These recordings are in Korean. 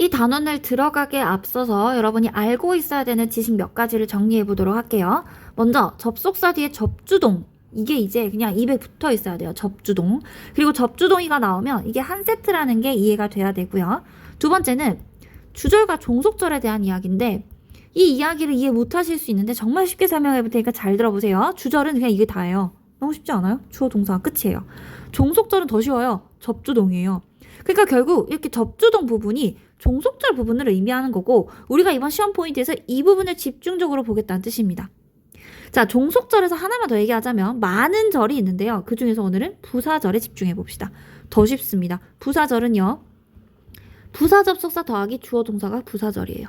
이 단원을 들어가게 앞서서 여러분이 알고 있어야 되는 지식 몇 가지를 정리해 보도록 할게요. 먼저 접속사 뒤에 접주동. 이게 이제 그냥 입에 붙어 있어야 돼요. 접주동. 그리고 접주동이가 나오면 이게 한 세트라는 게 이해가 돼야 되고요. 두 번째는 주절과 종속절에 대한 이야기인데 이 이야기를 이해 못 하실 수 있는데 정말 쉽게 설명해 볼 테니까 잘 들어보세요. 주절은 그냥 이게 다예요. 너무 쉽지 않아요? 주어 동사가 끝이에요. 종속절은 더 쉬워요. 접주동이에요. 그러니까 결국 이렇게 접주동 부분이 종속절 부분을 의미하는 거고 우리가 이번 시험 포인트에서 이 부분을 집중적으로 보겠다는 뜻입니다. 자, 종속절에서 하나만 더 얘기하자면 많은 절이 있는데요. 그 중에서 오늘은 부사절에 집중해 봅시다. 더 쉽습니다. 부사절은요. 부사 접속사 더하기 주어 동사가 부사절이에요.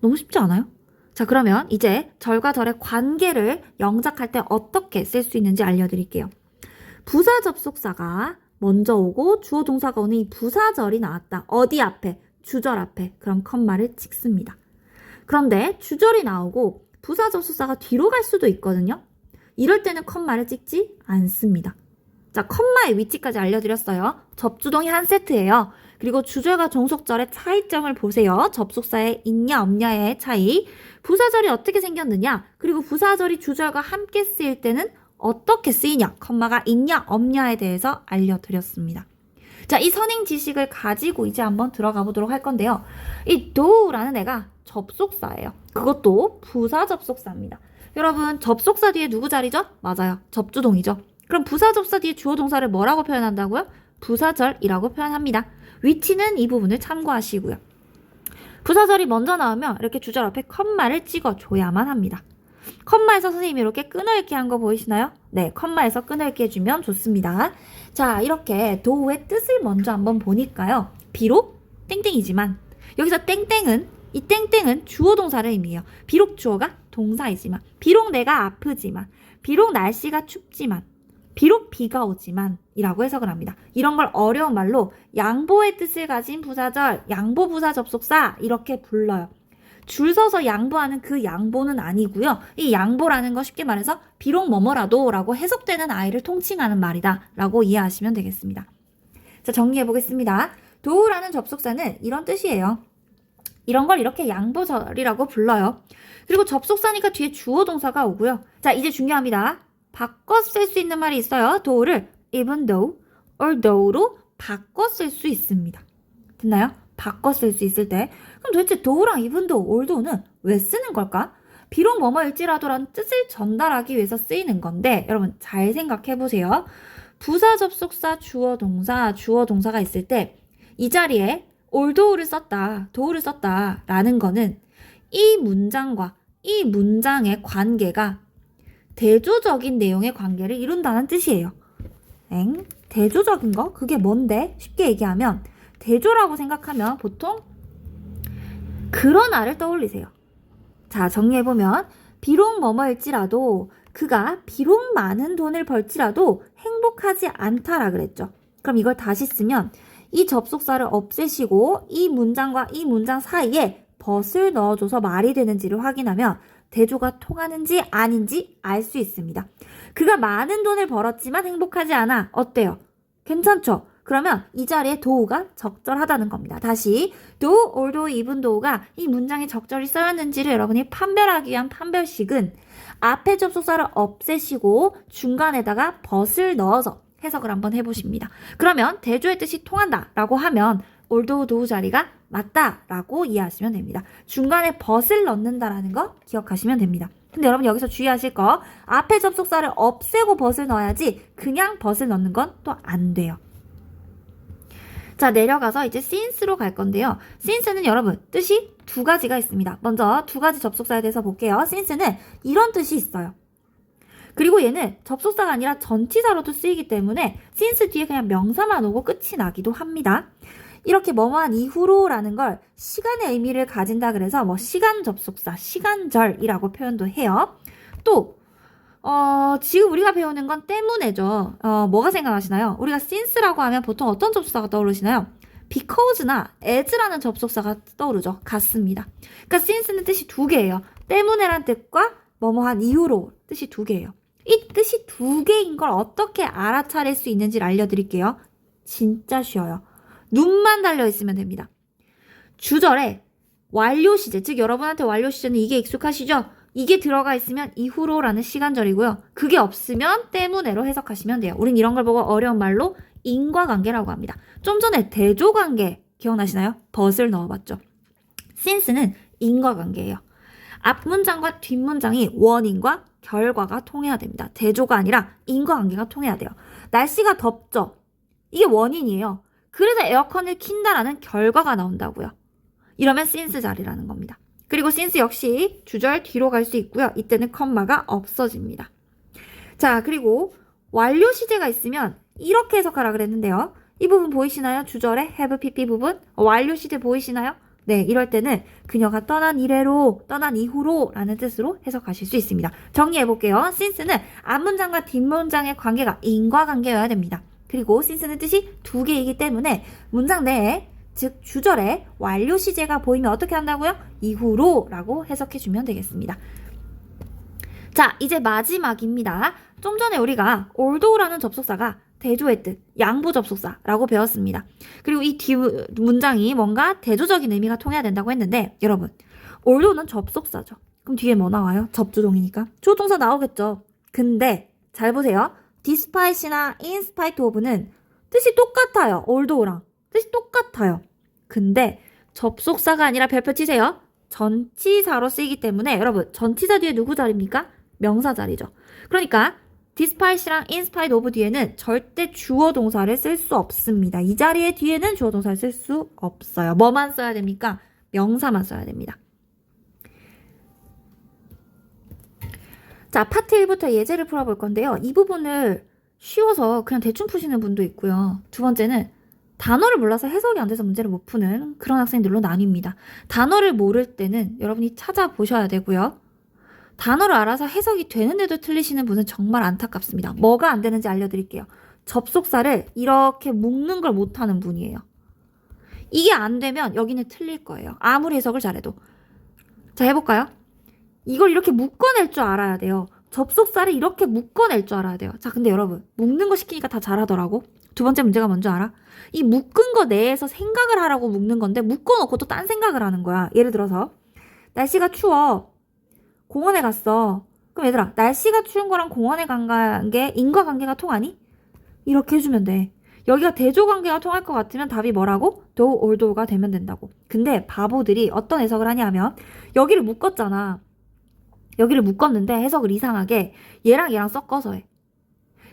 너무 쉽지 않아요? 자, 그러면 이제 절과 절의 관계를 영작할 때 어떻게 쓸 수 있는지 알려드릴게요. 부사 접속사가 먼저 오고 주어 동사가 오는 이 부사절이 나왔다. 어디 앞에? 주절 앞에. 그럼 컴마를 찍습니다. 그런데 주절이 나오고 부사 접속사가 뒤로 갈 수도 있거든요. 이럴 때는 컴마를 찍지 않습니다. 자, 컴마의 위치까지 알려드렸어요. 접주동이 한 세트예요. 그리고 주절과 종속절의 차이점을 보세요. 접속사에 있냐 없냐의 차이. 부사절이 어떻게 생겼느냐? 그리고 부사절이 주절과 함께 쓰일 때는 어떻게 쓰이냐? 컴마가 있냐 없냐에 대해서 알려드렸습니다. 자, 이 선행 지식을 가지고 이제 한번 들어가 보도록 할 건데요. 이 do라는 애가 접속사예요. 그것도 부사 접속사입니다. 여러분, 접속사 뒤에 누구 자리죠? 맞아요. 접주동이죠. 그럼 부사 접사 뒤에 주어 동사를 뭐라고 표현한다고요? 부사절이라고 표현합니다. 위치는 이 부분을 참고하시고요. 부사절이 먼저 나오면 이렇게 주절 앞에 컴마를 찍어줘야만 합니다. 컴마에서 선생님이 이렇게 끊어읽기 한 거 보이시나요? 네, 컴마에서 끊어읽기 해주면 좋습니다. 자, 이렇게 도의 뜻을 먼저 한번 보니까요. 비록 땡땡이지만 여기서 땡땡은 이 땡땡은 주어 동사를 의미해요. 비록 주어가 동사이지만 비록 내가 아프지만 비록 날씨가 춥지만 비록 비가 오지만 이라고 해석을 합니다. 이런 걸 어려운 말로 양보의 뜻을 가진 부사절, 양보 부사 접속사 이렇게 불러요. 줄 서서 양보하는 그 양보는 아니고요. 이 양보라는 거 쉽게 말해서 비록 뭐뭐라도 라고 해석되는 아이를 통칭하는 말이다 라고 이해하시면 되겠습니다. 자, 정리해 보겠습니다. 도우라는 접속사는 이런 뜻이에요. 이런 걸 이렇게 양보절이라고 불러요. 그리고 접속사니까 뒤에 주어 동사가 오고요. 자, 이제 중요합니다. 바꿔 쓸 수 있는 말이 있어요. do를 even though or though로 바꿔 쓸 수 있습니다. 됐나요? 바꿔 쓸 수 있을 때 그럼 도대체 though, or though는 왜 쓰는 걸까? 비록 뭐뭐일지라도라는 뜻을 전달하기 위해서 쓰이는 건데 여러분 잘 생각해 보세요. 부사 접속사 주어 동사 주어 동사가 있을 때 이 자리에 올도우를 썼다, 도우를 썼다 라는 거는 이 문장과 이 문장의 관계가 대조적인 내용의 관계를 이룬다는 뜻이에요. 엥? 대조적인 거? 그게 뭔데? 쉽게 얘기하면 대조라고 생각하면 보통 그런 아를 떠올리세요. 자, 정리해보면 비록 뭐뭐일지라도 그가 비록 많은 돈을 벌지라도 행복하지 않다라 그랬죠. 그럼 이걸 다시 쓰면 이 접속사를 없애시고 이 문장과 이 문장 사이에 벗을 넣어줘서 말이 되는지를 확인하면 대조가 통하는지 아닌지 알 수 있습니다. 그가 많은 돈을 벌었지만 행복하지 않아. 어때요? 괜찮죠? 그러면 이 자리에 도우가 적절하다는 겁니다. 다시 do, although, even though가 이 문장에 적절히 써였는지를 여러분이 판별하기 위한 판별식은 앞에 접속사를 없애시고 중간에다가 벗을 넣어서 해석을 한번 해보십니다. 그러면 대조의 뜻이 통한다라고 하면 올도우 도우 자리가 맞다라고 이해하시면 됩니다. 중간에 벗을 넣는다라는 거 기억하시면 됩니다. 근데 여러분 여기서 주의하실 거 앞에 접속사를 없애고 벗을 넣어야지 그냥 벗을 넣는 건 또 안 돼요. 자 내려가서 이제 since로 갈 건데요. since는 여러분 뜻이 두 가지가 있습니다. 먼저 두 가지 접속사에 대해서 볼게요. since는 이런 뜻이 있어요. 그리고 얘는 접속사가 아니라 전치사로도 쓰이기 때문에 since 뒤에 그냥 명사만 오고 끝이 나기도 합니다. 이렇게 뭐뭐한 이후로라는 걸 시간의 의미를 가진다 그래서 뭐 시간 접속사, 시간절이라고 표현도 해요. 또 어, 지금 우리가 배우는 건 때문에죠. 어, 뭐가 생각나시나요? 우리가 since라고 하면 보통 어떤 접속사가 떠오르시나요? because나 as라는 접속사가 떠오르죠. 같습니다. 그러니까 since는 뜻이 두 개예요. 때문에란 뜻과 뭐뭐한 이후로 뜻이 두 개예요. 이 뜻이 두 개인 걸 어떻게 알아차릴 수 있는지를 알려드릴게요. 진짜 쉬워요. 눈만 달려 있으면 됩니다. 주절에 완료 시제, 즉 여러분한테 완료 시제는 이게 익숙하시죠? 이게 들어가 있으면 이후로라는 시간절이고요. 그게 없으면 때문에로 해석하시면 돼요. 우린 이런 걸 보고 어려운 말로 인과관계라고 합니다. 좀 전에 대조관계 기억나시나요? 벗을 넣어봤죠. since는 인과관계예요. 앞 문장과 뒷 문장이 원인과 결과가 통해야 됩니다. 대조가 아니라 인과관계가 통해야 돼요. 날씨가 덥죠? 이게 원인이에요. 그래서 에어컨을 킨다라는 결과가 나온다고요. 이러면 since 자리라는 겁니다. 그리고 since 역시 주절 뒤로 갈 수 있고요. 이때는 컴마가 없어집니다. 자, 그리고 완료 시제가 있으면 이렇게 해석하라 그랬는데요. 이 부분 보이시나요? 주절의 have pp 부분 완료 시제 보이시나요? 네, 이럴 때는 그녀가 떠난 이래로, 떠난 이후로 라는 뜻으로 해석하실 수 있습니다. 정리해 볼게요. since는 앞문장과 뒷문장의 관계가 인과관계여야 됩니다. 그리고 since는 뜻이 두 개이기 때문에 문장 내에 즉 주절에 완료 시제가 보이면 어떻게 한다고요? 이후로 라고 해석해 주면 되겠습니다. 자, 이제 마지막입니다. 좀 전에 우리가 althouggh라는 접속사가 대조의 뜻, 양보 접속사라고 배웠습니다. 그리고 이 뒤 문장이 뭔가 대조적인 의미가 통해야 된다고 했는데 여러분, although는 접속사죠. 그럼 뒤에 뭐 나와요? 접주동이니까. 조동사 나오겠죠. 근데 잘 보세요. in spite of는 뜻이 똑같아요. although랑. 뜻이 똑같아요. 근데 접속사가 아니라 별표 치세요. 전치사로 쓰이기 때문에 여러분 전치사 뒤에 누구 자리입니까? 명사 자리죠. 그러니까 despite랑 in spite of 뒤에는 절대 주어 동사를 쓸 수 없습니다. 이 자리에 뒤에는 주어 동사를 쓸 수 없어요. 뭐만 써야 됩니까? 명사만 써야 됩니다. 자, 파트 1부터 예제를 풀어볼 건데요. 이 부분을 쉬워서 그냥 대충 푸시는 분도 있고요. 두 번째는 단어를 몰라서 해석이 안 돼서 문제를 못 푸는 그런 학생들로 나뉩니다. 단어를 모를 때는 여러분이 찾아보셔야 되고요. 단어를 알아서 해석이 되는데도 틀리시는 분은 정말 안타깝습니다. 뭐가 안 되는지 알려드릴게요. 접속사를 이렇게 묶는 걸 못하는 분이에요. 이게 안 되면 여기는 틀릴 거예요. 아무리 해석을 잘해도. 자, 해볼까요? 이걸 이렇게 묶어낼 줄 알아야 돼요. 접속사를 이렇게 묶어낼 줄 알아야 돼요. 자, 근데 여러분, 묶는 거 시키니까 다 잘하더라고. 두 번째 문제가 뭔지 알아? 이 묶은 거 내에서 생각을 하라고 묶는 건데, 묶어놓고 또 딴 생각을 하는 거야. 예를 들어서, 날씨가 추워. 공원에 갔어. 그럼 얘들아, 날씨가 추운 거랑 공원에 간 게 인과관계가 통하니? 이렇게 해주면 돼. 여기가 대조관계가 통할 것 같으면 답이 뭐라고? do or do가 되면 된다고. 근데 바보들이 어떤 해석을 하냐면, 여기를 묶었잖아. 여기를 묶었는데 해석을 이상하게 얘랑 얘랑 섞어서 해.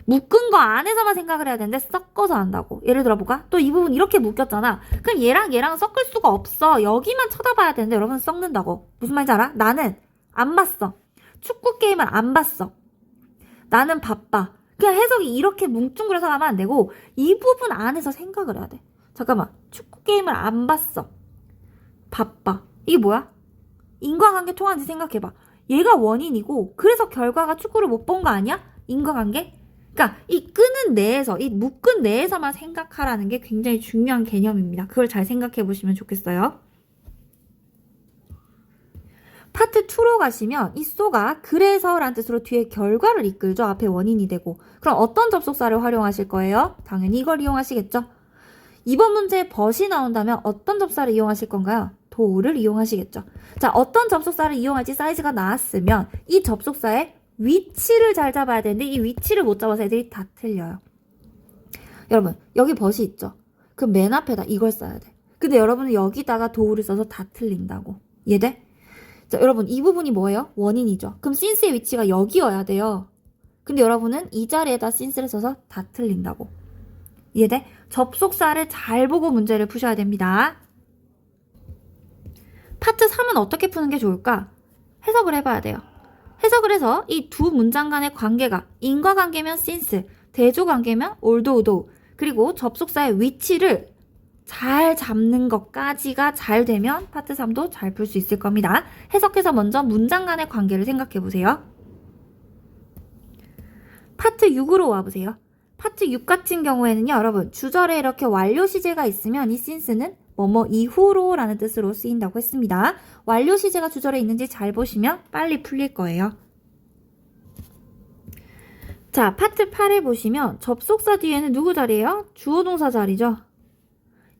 묶은 거 안에서만 생각을 해야 되는데 섞어서 한다고. 예를 들어볼까? 또이 부분 이렇게 묶였잖아. 그럼 얘랑 얘랑 섞을 수가 없어. 여기만 쳐다봐야 되는데 여러분 섞는다고. 무슨 말인지 알아? 나는 안 봤어. 축구 게임을 안 봤어. 나는 바빠. 그냥 해석이 이렇게 뭉뚱그려서 가면 안 되고 이 부분 안에서 생각을 해야 돼. 잠깐만. 축구 게임을 안 봤어. 바빠. 이게 뭐야? 인과관계 통하는지 생각해봐. 얘가 원인이고 그래서 결과가 축구를 못 본 거 아니야? 인과관계? 그러니까 이 끄는 내에서 이 묶은 내에서만 생각하라는 게 굉장히 중요한 개념입니다. 그걸 잘 생각해 보시면 좋겠어요. 파트 2로 가시면 이 쏘가 그래서란 뜻으로 뒤에 결과를 이끌죠. 앞에 원인이 되고. 그럼 어떤 접속사를 활용하실 거예요? 당연히 이걸 이용하시겠죠. 이번 문제에 벗이 나온다면 어떤 접사를 이용하실 건가요? 도를 이용하시겠죠. 자, 어떤 접속사를 이용할지 사이즈가 나왔으면 이 접속사의 위치를 잘 잡아야 되는데 이 위치를 못 잡아서 애들이 다 틀려요. 여러분, 여기 벗이 있죠? 그럼 맨 앞에다 이걸 써야 돼. 근데 여러분은 여기다가 도우를 써서 다 틀린다고. 이해돼? 자, 여러분, 이 부분이 뭐예요? 원인이죠. 그럼 since의 위치가 여기여야 돼요. 근데 여러분은 이 자리에다 since를 써서 다 틀린다고. 이해돼? 접속사를 잘 보고 문제를 푸셔야 됩니다. 파트 3은 어떻게 푸는 게 좋을까? 해석을 해봐야 돼요. 해석을 해서 이 두 문장 간의 관계가 인과관계면 since, 대조관계면 although, 그리고 접속사의 위치를 잘 잡는 것까지가 잘 되면 파트 3도 잘 풀 수 있을 겁니다. 해석해서 먼저 문장 간의 관계를 생각해 보세요. 파트 6으로 와보세요. 파트 6 같은 경우에는요, 여러분, 주절에 이렇게 완료 시제가 있으면 이 since는 뭐뭐 이후로 라는 뜻으로 쓰인다고 했습니다. 완료 시제가 주절에 있는지 잘 보시면 빨리 풀릴 거예요. 자, 파트 8을 보시면 접속사 뒤에는 누구 자리예요? 주어 동사 자리죠.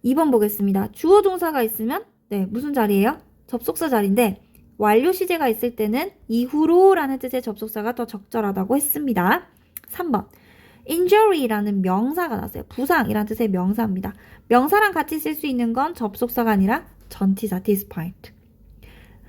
2번 보겠습니다. 주어 동사가 있으면 네, 무슨 자리예요? 접속사 자리인데 완료 시제가 있을 때는 이후로라는 뜻의 접속사가 더 적절하다고 했습니다. 3번. Injury라는 명사가 나왔어요. 부상이라는 뜻의 명사입니다. 명사랑 같이 쓸 수 있는 건 접속사가 아니라 전치사 despite.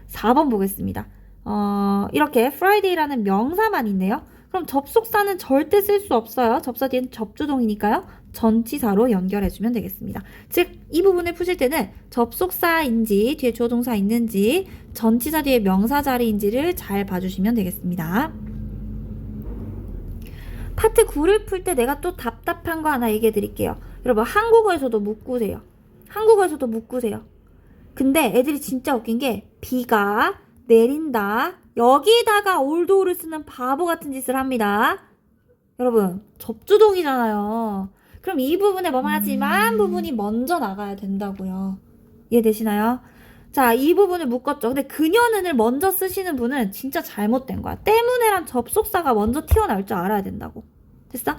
4번 보겠습니다. 어, 이렇게 Friday라는 명사만 있네요. 그럼 접속사는 절대 쓸 수 없어요. 접사 뒤엔 접주동이니까요. 전치사로 연결해주면 되겠습니다. 즉, 이 부분을 푸실 때는 접속사인지 뒤에 조동사 있는지 전치사 뒤에 명사 자리인지를 잘 봐주시면 되겠습니다. 파트 9를 풀 때 내가 또 답답한 거 하나 얘기해 드릴게요. 여러분, 한국어에서도 묶으세요. 한국어에서도 묶으세요. 근데 애들이 진짜 웃긴 게 비가 내린다. 여기다가 올도를 쓰는 바보 같은 짓을 합니다. 여러분, 접주동이잖아요. 그럼 이 부분에 뭐만 하지만 부분이 먼저 나가야 된다고요. 이해되시나요? 자, 이 부분을 묶었죠. 근데 그녀는을 먼저 쓰시는 분은 진짜 잘못된 거야. 때문에란 접속사가 먼저 튀어나올 줄 알아야 된다고. 됐어?